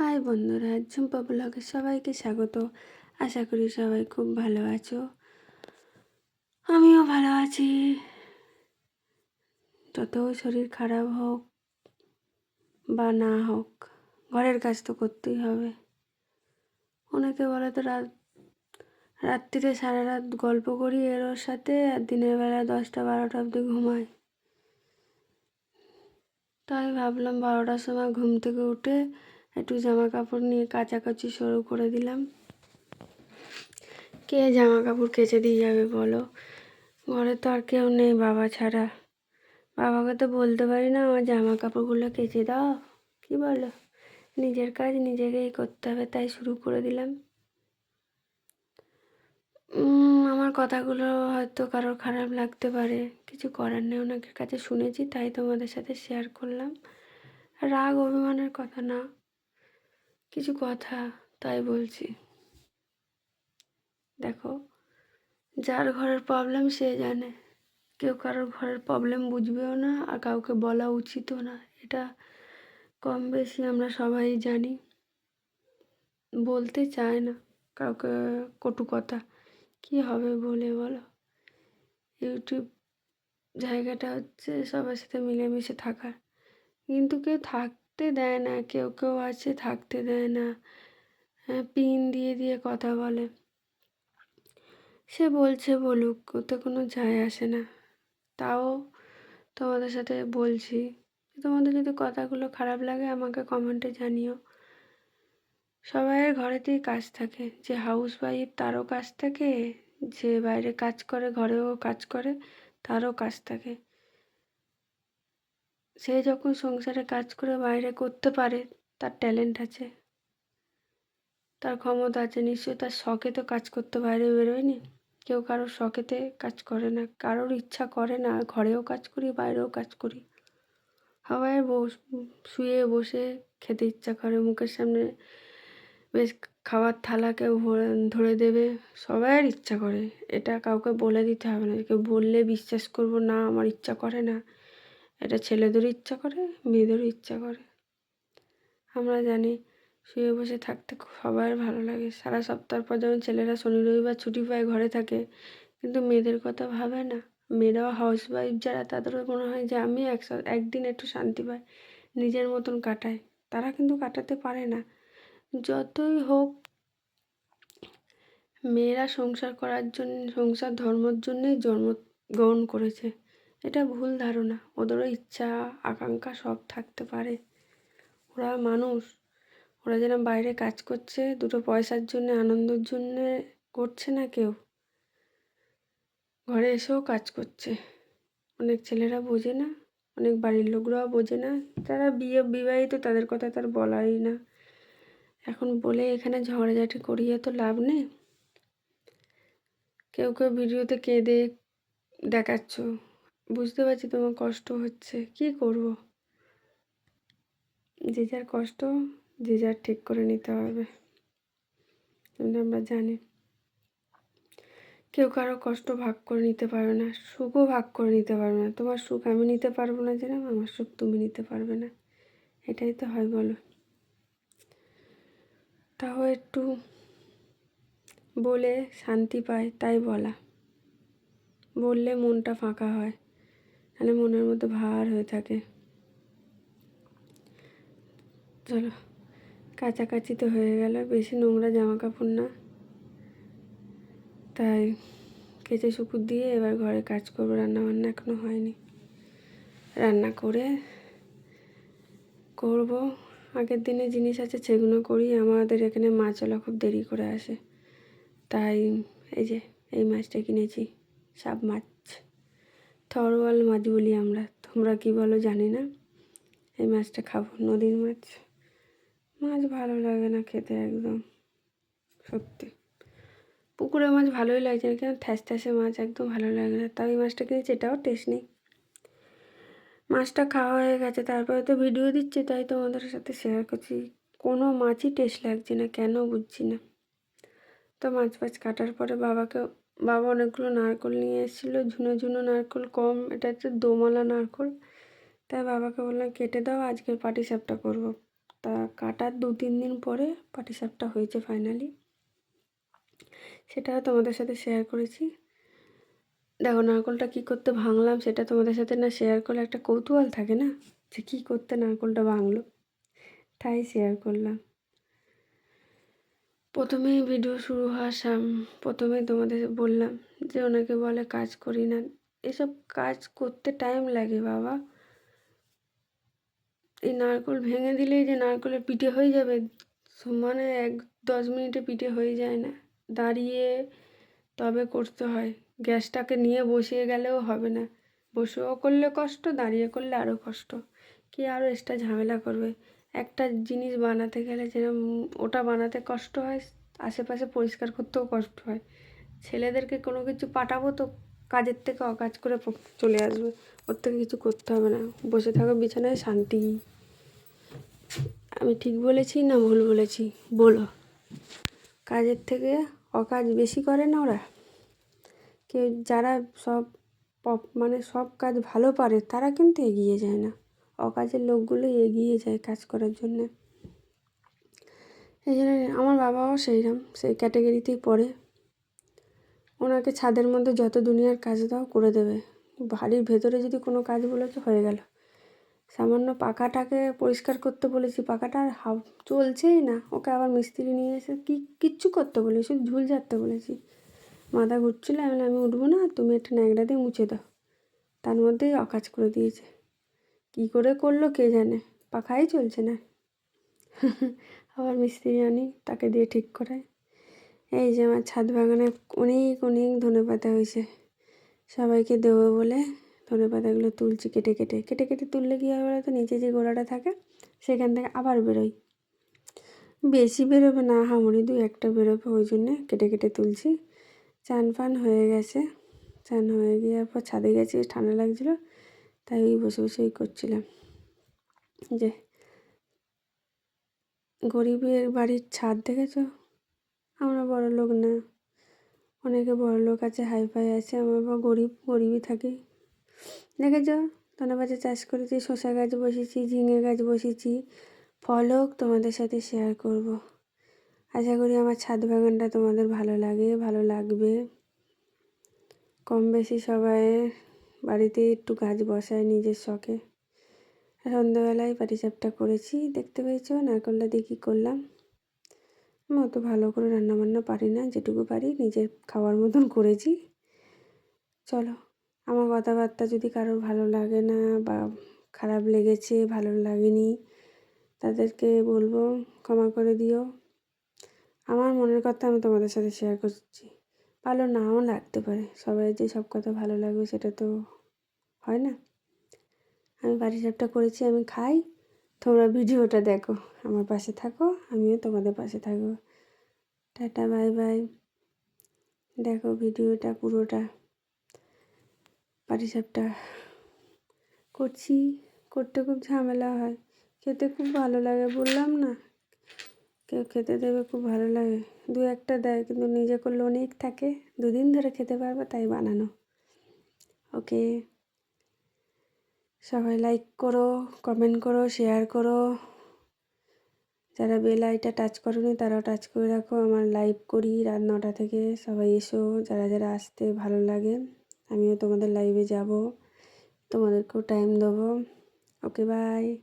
High বন্ধুরা, ঝুম্পা ব্লগে সবাইকে স্বাগত। আশা করি সবাই খুব ভালো আছো। আমিও ভালো আছি। যত শরীর খারাপ হোক বা না হোক, ঘরের কাজ তো করতেই হবে। অনেকে বলে তো রাত, রাত্রিতে সারা রাত গল্প করি এর ওর সাথে আর দিনের বেলা দশটা বারোটা অবধি ঘুমাই। তাই ভাবলাম বারোটার সময় ঘুম থেকে উঠে একটু জামা কাপড় নিয়ে কাচাকাচি শুরু করে দিলাম। কে জামা কাপড় কেচে দিয়ে যাবে বলো? ঘরে তো আর কেউ নেই বাবা ছাড়া। বাবাকে তো বলতে পারি না, আমার জামা কাপড়গুলো কেচে দাও। কি বলো? নিজের কাজ নিজেকেই করতে হবে, তাই শুরু করে দিলাম। আমার কথাগুলো হয়তো কারোর খারাপ লাগতে পারে। কিছু করার নেই অনেকের কাছে শুনেছি, তাই তোমাদের সাথে শেয়ার করলাম। রাগ, অভিমানের কথা না। কিছু কথা তাই বলছি। দেখো, যার ঘরের প্রবলেম সে জানে। কেউ কারোর ঘরের প্রবলেম বুঝবেও না আর কাউকে বলা উচিতও না। এটা কম বেশি আমরা সবাই জানি। বলতে চায় না কাউকে কটু কথা। কি হবে বলে বলো? ইউটিউব জায়গাটা হচ্ছে সবার সাথে মিলেমিশে থাকার। কিন্তু কেউ থাকতে দেয় না, কেউ কেউ আছে থাকতে দেয় না। হ্যাঁ পিন দিয়ে দিয়ে কথা বলে। সে বলছে, বলুক, ওতে কোনো যায় আসে না। তাও তোমাদের সাথে বলছি। তোমাদের যদি কথাগুলো খারাপ লাগে, আমাকে কমেন্টে জানিও। সবাইয়ের ঘরেতেই কাজ থাকে। যে হাউস ওয়াইফ তারও কাজ থাকে, যে বাইরে কাজ করে, ঘরেও কাজ করে, তারও কাজ থাকে। সে যখন সংসারে কাজ করে বাইরে করতে পারে, তার ট্যালেন্ট আছে। তার ক্ষমতা আছে। নিশ্চয়ই তার শখে তো কাজ করতে বাইরে বেরোয়নি। কেউ কারোর শখেতে কাজ করে না। কারোর ইচ্ছা করে না। ঘরেও কাজ করি, বাইরেও কাজ করি। সবাই বস, শুয়ে বসে খেতে ইচ্ছা করে। মুখের সামনে বেশ খাবার থালা কেউ ধরে দেবে। সবাইয়ের ইচ্ছা করে। এটা কাউকে বলে দিতে হবে না। কেউ বললে বিশ্বাস করব, না, আমার ইচ্ছা করে না। এটা ছেলেদেরও ইচ্ছা করে মেয়েদেরও ইচ্ছা করে। আমরা জানি শুয়ে বসে থাকতে সবার ভালো লাগে। সারা সপ্তাহ পর যেমন ছেলেরা শনি, রবিবার ছুটি পায়, ঘরে থাকে, কিন্তু মেয়েদের কথা ভাবে না। মেয়েরাও হাউস ওয়াইফ যারা, তাদেরও মনে হয় যে আমি একশো একদিন একটু শান্তি পাই, নিজের মতন কাটায় তারা কিন্তু কাটাতে পারে না। যতই হোক, মেয়েরা সংসার করার জন্য, সংসার ধর্মর জন্যেই জন্মগ্রহণ করেছে। এটা ভুল ধারণা। ওদেরও ইচ্ছা, আকাঙ্ক্ষা সব থাকতে পারে। ওরা মানুষ। ওরা যেন বাইরে কাজ করছে, দুটো পয়সার জন্য, আনন্দের জন্যে করছে না কেউ? ঘরে এসেও কাজ করছে। অনেক ছেলেরা বোঝে না, অনেক বাড়ির লোকরাও বোঝে না। যারা বিয়ে বিবাহিত, তাদের কথা তার বলাই না। এখন বলে এখানে ঝগড়াঝাটি করিয়ে তো লাভ নেই? কেউ কেউ ভিডিওতে কেঁদে দেখাচ্ছ। বুঝতে পারছি তোমার কষ্ট হচ্ছে। কি করব? যে যার কষ্ট, যে যার ঠিক করে নিতে হবে। আমরা জানি, কেউ কারও কষ্ট ভাগ করে নিতে পারবে না, সুখও ভাগ করে নিতে পারবে না। তোমার সুখ আমি নিতে পারব না যেন আমার সুখ তুমি নিতে পারবে না। এটাই তো হয় বলো। তাও একটু বলে শান্তি পায়, তাই বলা। বললে মনটা ফাঁকা হয়। তাহলে মনের মধ্যে ভার হয়ে থাকে। চলো, কাছাকাছি তো হয়ে গেল, বেশি নোংরা জামা কাপড় না। তাই কেচে শুকুর দিয়ে এবার ঘরে কাজ করব রান্না বান্না এখনও হয়নি। রান্না করে করব। আগের দিনে জিনিস আছে সেগুলো করি, আমাদের এখানে মাছওয়ালা খুব দেরি করে আসে। তাই এই যে, এই মাছটা কিনেছি সাপ মাছ। থরওয়াল মাছ বলি আমরা, তোমরা কি বলো জানি না। এই মাছটা খাব নদীর মাছ। মাছ ভালো লাগে না খেতে একদম, সত্যি। পুকুরে মাছ ভালোই লাগছে না, কেন থ্যাস থ্যাসে মাছ একদম ভালো লাগে না। তাও এই মাছটা কিনেছি এটাও টেস্ট নেই। মাছটা খাওয়া হয়ে গেছে, তারপরে তো ভিডিও দিচ্ছে, তাই তোমাদের সাথে শেয়ার করছি। কোনো মাছই টেস্ট লাগছে না, কেন বুঝছি না। তো মাছ ফাছ কাটার পরে বাবাকে বাবা অনেকগুলো নারকল নিয়ে এসেছিল, ঝুনো ঝুনো নারকল কম, এটা হচ্ছে দোমালা নারকল। তাই বাবাকে বললাম, কেটে দাও, আজকের পাটি সাপটা করব। তা কাটার দু তিন দিন পরে পাটিসাপটা হয়েছে ফাইনালি সেটা তোমাদের সাথে শেয়ার করেছি। দেখো, নারকলটা কী করতে ভাঙলাম সেটা তোমাদের সাথে না শেয়ার করলে একটা কৌতূহল থাকে না? যে কী করতে নারকলটা ভাঙলো? তাই শেয়ার করলাম। প্রথমেই ভিডিও শুরু হওয়ার সাম, প্রথমে তোমাদের বললাম যে ওনাকে বলে কাজ করি না। এসব কাজ করতে টাইম লাগে বাবা। এই নারকল ভেঙে দিলেই যে নারকলের পিঠে হয়ে যাবে মানে এক দশ মিনিটে পিঠে হয়ে যায় না। দাঁড়িয়ে তবে করতে হয়। গ্যাসটাকে নিয়ে বসিয়ে গেলেও হবে না। বসেও করলে কষ্ট, দাঁড়িয়ে করলে আরও কষ্ট। কি আরও এক্সট্রা ঝামেলা করবে? একটা জিনিস বানাতে গেলে যেরকম ওটা বানাতে কষ্ট হয়, আশেপাশে পরিষ্কার করতেও কষ্ট হয়। ছেলেদেরকে কোনো কিছু পাঠাবো তো কাজের থেকে অকাজ করে চলে আসবে। ওর থেকে কিছু করতে হবে না। বসে থাকো, বিছানায় শান্তি। আমি ঠিক বলেছি না ভুল বলেছি? বলো। কাজের থেকে অকাজ বেশি করে না ওরা? কেউ যারা সব মানে সব কাজ ভালো পারে, তারা কিন্তু এগিয়ে যায় না। অকাজের লোকগুলো এগিয়ে যায় কাজ করার জন্যে। এই জন্য আমার বাবাও সেইরকম সেই ক্যাটাগরিতেই পড়ে। ওনাকে ছাদের মধ্যে যত দুনিয়ার কাজ দাও করে দেবে। বাড়ির ভেতরে যদি কোনো কাজ বলেছে, হয়ে গেল। সামান্য পাখাটাকে পরিষ্কার করতে বলেছি, পাখাটা আর হাব চলছেই না। ওকে আবার মিস্ত্রি নিয়ে এসে কি, কিচ্ছু করতে বলেছি শুধু ঝুল ঝাড়তে বলেছি। মাথা ঘুরছিল, আমি আমি উঠবো না, তুমি একটা ন্যাংরা দিয়ে মুছে দাও। তার মধ্যেই অকাজ করে দিয়েছে। কী করে করল কে জানে? পাখাই চলছে না। আবার মিস্ত্রি আনি তাকে দিয়ে ঠিক করায়। এই যে আমার ছাদ বাগানে অনেক অনেক ধনে পাতা হয়েছে। সবাইকে দেবো বলে ধনে পাতাগুলো তুলছি কেটে কেটে। কেটে কেটে তুললে কী হবে তো নিচে যে গোড়াটা থাকে, সেখান থেকে আবার বেরোয়। বেশি বেরোবে না হামড়ি দু একটা বেরোবে। ওই জন্যে কেটে কেটে তুলছি। চান ফান হয়ে গেছে। চান হয়ে গিয়ে পর ছাদে গেছি, ঠান্ডা লাগছিল। তাই ওই বসে বসে করছিলাম। যে গরিবের বাড়ির ছাদ দেখেছ? আমরা বড় লোক না। অনেকে বড় লোক আছে হাই ফাই আছে, আমরা বা গরিব, গরিবই থাকি। দেখেছ? পাতা চাষ করেছি, শসা গাছ বসেছি, ঝিঙে গাছ বসেছি। ফল হোক, তোমাদের সাথে শেয়ার করব। আশা করি আমার ছাদ বাগানটা তোমাদের ভালো লাগে, ভালো লাগবে। কম বেশি সবাই বাড়িতে একটু গাছ বসায় নিজের শখে। সন্ধ্যাবেলায় পাটিসাপটা করেছি, দেখতে পেয়েছ? নারকলটা দিয়ে কী করলাম? আমি অত ভালো করে রান্নাবান্না পারি না, যেটুকু পারি নিজের খাওয়ার মতন করেছি। চলো, আমার কথাবার্তা যদি কারোর ভালো লাগে না বা খারাপ লেগেছে, ভালো লাগেনি, তাদেরকে বলব, ক্ষমা করে দিও। আমার মনের কথা আমি তোমাদের সাথে শেয়ার করছি। ভালো নাও লাগতে পারে। সবাই যে সব কথা ভালো লাগবে সেটা তো হয় না। আমি পাটিসাপটা করেছি, আমি খাই। তোমরা ভিডিওটা দেখো, আমার পাশে থাকো, আমিও তোমাদের পাশে থাকব। Tata, bye bye. দেখো ভিডিওটা পুরোটা। পাটিসাপটা করছি, করতে খুব ঝামেলা হয়। খেতে খুব ভালো লাগে, বললাম না। কেউ খেতে দেবে খুব ভালো লাগে। দু একটা দেয়, কিন্তু নিজে করলে অনেক থাকে। দুদিন ধরে খেতে পারবে, তাই বানানো। ওকে। সবাই লাইক করো কমেন্ট করো শেয়ার করো। যারা বেল আইটা টাচ করোনি, তারাও টাচ করে রাখো। আমার লাইভ করি রাত নটা থেকে। সবাই এসো, যারা যারা আসতে ভালো লাগে, আমিও তোমাদের লাইভে যাব। তোমাদেরকেও টাইম দেবো। Okay bye